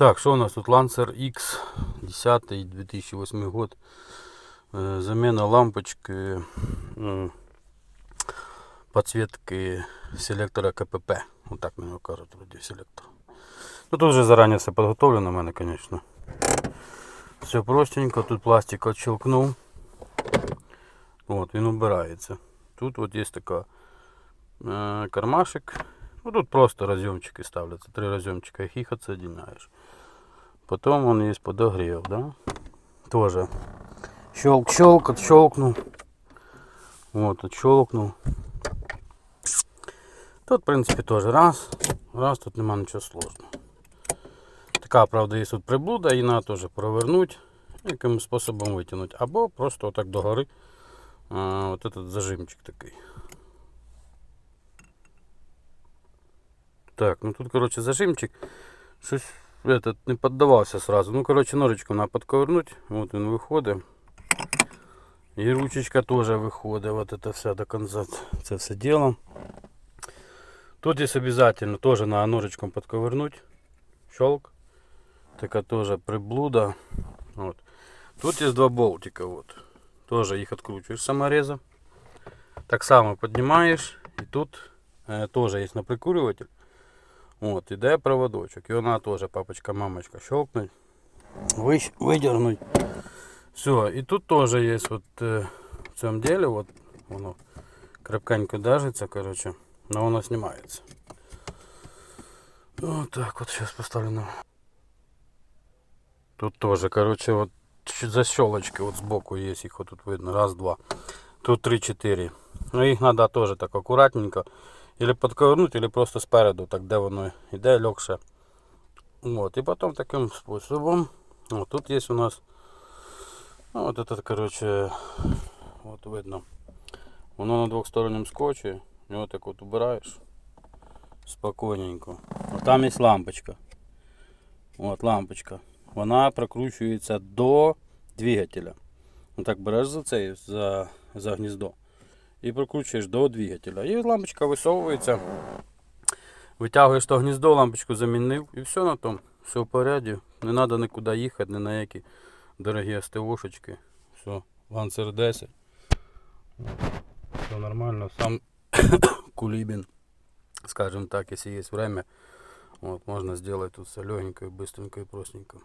Так, що у нас тут? Lancer X 10 2008 год. Е, Заміна лампочки м, подсветки селектора КПП. Вот так мені кажуть, вроді селектор. Ну тут вже зарані все підготовлено в мене, звісно. Все простенько, тут пластик отщелкнув. От, він убирається. Тут от є така е, кармашек. Ну тут просто разъемчики ставляться. Три разъемчика, их их отсоединяешь. Потом он есть подогрев, да? Тоже. Щелк-щелк, отщелкнул. Вот, отщелкнул. Тут, в принципе, тоже раз. Раз, тут нема нічого сложного. Така, правда, є тут приблуда, її треба теж провернути, яким способом витягнути. Або просто отак догори. А, от этот зажимчик такий. Так, ну тут, короче, зажимчик. Щось этот не піддавався сразу. Ну, короче, ножичком треба підковернути. Вот він виходить. І ручечка теж виходить. Вот это все до конца. Це все діло. Тут є обязательно теж треба ножичком підковернути. Щелк. Така теж приблуда. Вот. Тут є два болтика. Вот. Тоже їх відкручуєш самореза. Так само піднімаєш. І тут е, теж є наприкурюватель. От, іде проводочок. І вона теж папочка, мамочка щелкнуть. Вищ, видернуть. Все, і тут теж є от, е, в цьому ділі, от, воно крепкенько держиться, короче, но воно знімається. Вот так вот сейчас поставлю на. Тут тоже, короче, вот чуть защелочки вот сбоку есть, их вот тут видно, раз, два. Тут три-четыре. Ну их надо тоже так аккуратненько. Или подковернуть, или просто спереду, так де воно йде легше. Вот, и потом таким способом. Вот тут есть у нас. Ну, вот этот, короче, вот видно. Воно на двохсторонньому скотчі. Його так от убираєш. Спокійненько. От там є лампочка. От лампочка. Вона прокручується до двигателя. Так береш за цей, за, за гніздо. І прокручуєш до двигателя. І лампочка висовується. Витягуєш то гніздо, лампочку замінив і все на тому. Все в поряді. Не треба нікуди їхати, ні на які дорогі СТОшечки. Все, Lancer 10. Все нормально. Сам кулибин, скажем так, если есть время, вот, можно сделать тут все легенько, быстренько и простенько.